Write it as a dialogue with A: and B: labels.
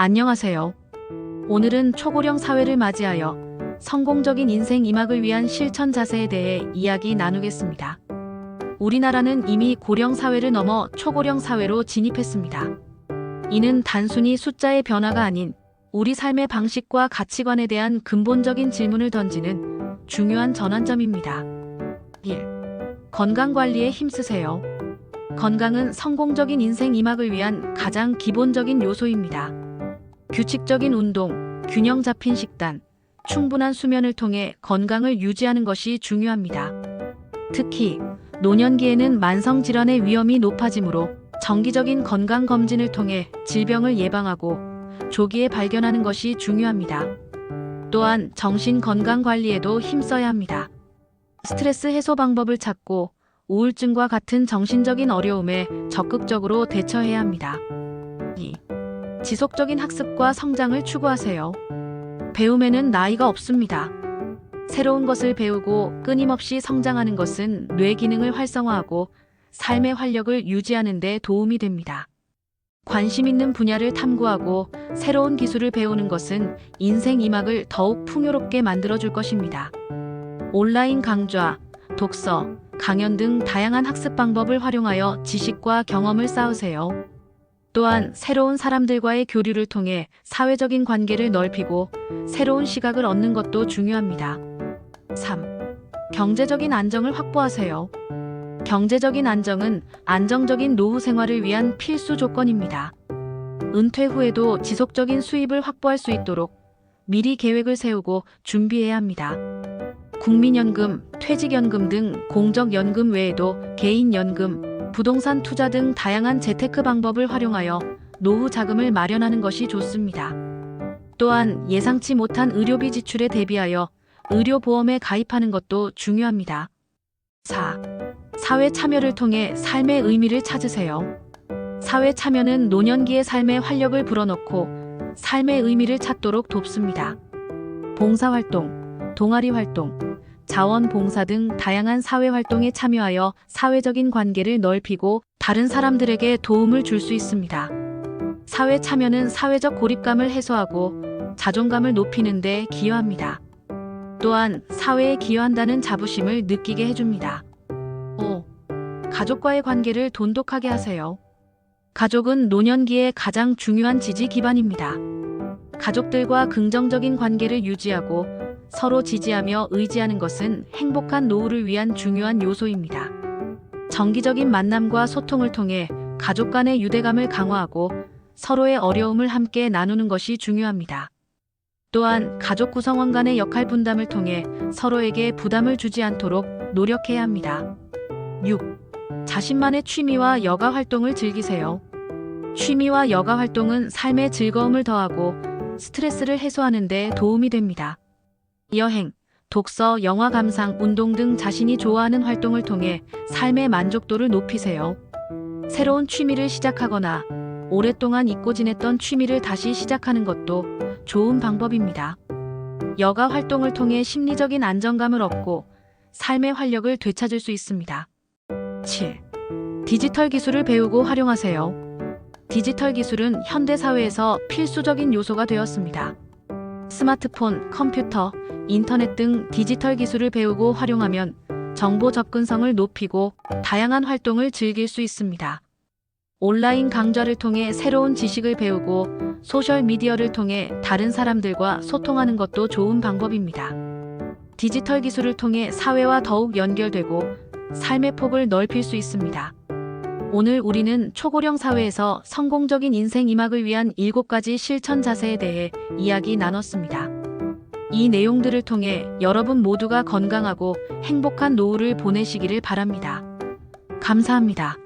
A: 안녕하세요. 오늘은 초고령 사회를 맞이하여 성공적인 인생 이막을 위한 실천 자세에 대해 이야기 나누겠습니다. 우리나라는 이미 고령 사회를 넘어 초고령 사회로 진입했습니다. 이는 단순히 숫자의 변화가 아닌 우리 삶의 방식과 가치관에 대한 근본적인 질문을 던지는 중요한 전환점입니다. 1. 건강 관리에 힘쓰세요. 건강은 성공적인 인생 이막을 위한 가장 기본적인 요소입니다. 규칙적인 운동, 균형 잡힌 식단, 충분한 수면을 통해 건강을 유지하는 것이 중요합니다. 특히 노년기에는 만성 질환의 위험이 높아지므로 정기적인 건강 검진을 통해 질병을 예방하고 조기에 발견하는 것이 중요합니다. 또한 정신 건강 관리에도 힘써야 합니다. 스트레스 해소 방법을 찾고 우울증과 같은 정신적인 어려움에 적극적으로 대처해야 합니다. 2. 지속적인 학습과 성장을 추구하세요. 배움에는 나이가 없습니다. 새로운 것을 배우고 끊임없이 성장하는 것은 뇌 기능을 활성화하고 삶의 활력을 유지하는 데 도움이 됩니다. 관심 있는 분야를 탐구하고 새로운 기술을 배우는 것은 인생 이막을 더욱 풍요롭게 만들어줄 것입니다. 온라인 강좌, 독서, 강연 등 다양한 학습 방법을 활용하여 지식과 경험을 쌓으세요. 또한 새로운 사람들과의 교류를 통해 사회적인 관계를 넓히고 새로운 시각을 얻는 것도 중요합니다. 3. 경제적인 안정을 확보하세요. 경제적인 안정은 안정적인 노후 생활을 위한 필수 조건입니다. 은퇴 후에도 지속적인 수입을 확보할 수 있도록 미리 계획을 세우고 준비해야 합니다. 국민연금, 퇴직연금 등 공적연금 외에도 개인연금, 부동산 투자 등 다양한 재테크 방법을 활용하여 노후 자금을 마련하는 것이 좋습니다. 또한 예상치 못한 의료비 지출에 대비하여 의료보험에 가입하는 것도 중요합니다. 4. 사회 참여를 통해 삶의 의미를 찾으세요. 사회 참여는 노년기의 삶에 활력을 불어넣고 삶의 의미를 찾도록 돕습니다. 봉사활동, 동아리 활동, 자원봉사 등 다양한 사회 활동에 참여하여 사회적인 관계를 넓히고 다른 사람들에게 도움을 줄 수 있습니다. 사회 참여는 사회적 고립감을 해소하고 자존감을 높이는 데 기여합니다. 또한 사회에 기여한다는 자부심을 느끼게 해줍니다. 5. 가족과의 관계를 돈독하게 하세요. 가족은 노년기의 가장 중요한 지지 기반입니다. 가족들과 긍정적인 관계를 유지하고 서로 지지하며 의지하는 것은 행복한 노후를 위한 중요한 요소입니다. 정기적인 만남과 소통을 통해 가족 간의 유대감을 강화하고 서로의 어려움을 함께 나누는 것이 중요합니다. 또한 가족 구성원 간의 역할 분담을 통해 서로에게 부담을 주지 않도록 노력해야 합니다. 6. 자신만의 취미와 여가 활동을 즐기세요. 취미와 여가 활동은 삶의 즐거움을 더하고 스트레스를 해소하는 데 도움이 됩니다. 여행, 독서, 영화 감상, 운동 등 자신이 좋아하는 활동을 통해 삶의 만족도를 높이세요. 새로운 취미를 시작하거나 오랫동안 잊고 지냈던 취미를 다시 시작하는 것도 좋은 방법입니다. 여가 활동을 통해 심리적인 안정감을 얻고 삶의 활력을 되찾을 수 있습니다. 7. 디지털 기술을 배우고 활용하세요. 디지털 기술은 현대 사회에서 필수적인 요소가 되었습니다. 스마트폰, 컴퓨터, 인터넷 등 디지털 기술을 배우고 활용하면 정보 접근성을 높이고 다양한 활동을 즐길 수 있습니다. 온라인 강좌를 통해 새로운 지식을 배우고 소셜 미디어를 통해 다른 사람들과 소통하는 것도 좋은 방법입니다. 디지털 기술을 통해 사회와 더욱 연결되고 삶의 폭을 넓힐 수 있습니다. 오늘 우리는 초고령 사회에서 성공적인 인생 이막을 위한 7가지 실천 자세에 대해 이야기 나눴습니다. 이 내용들을 통해 여러분 모두가 건강하고 행복한 노후를 보내시기를 바랍니다. 감사합니다.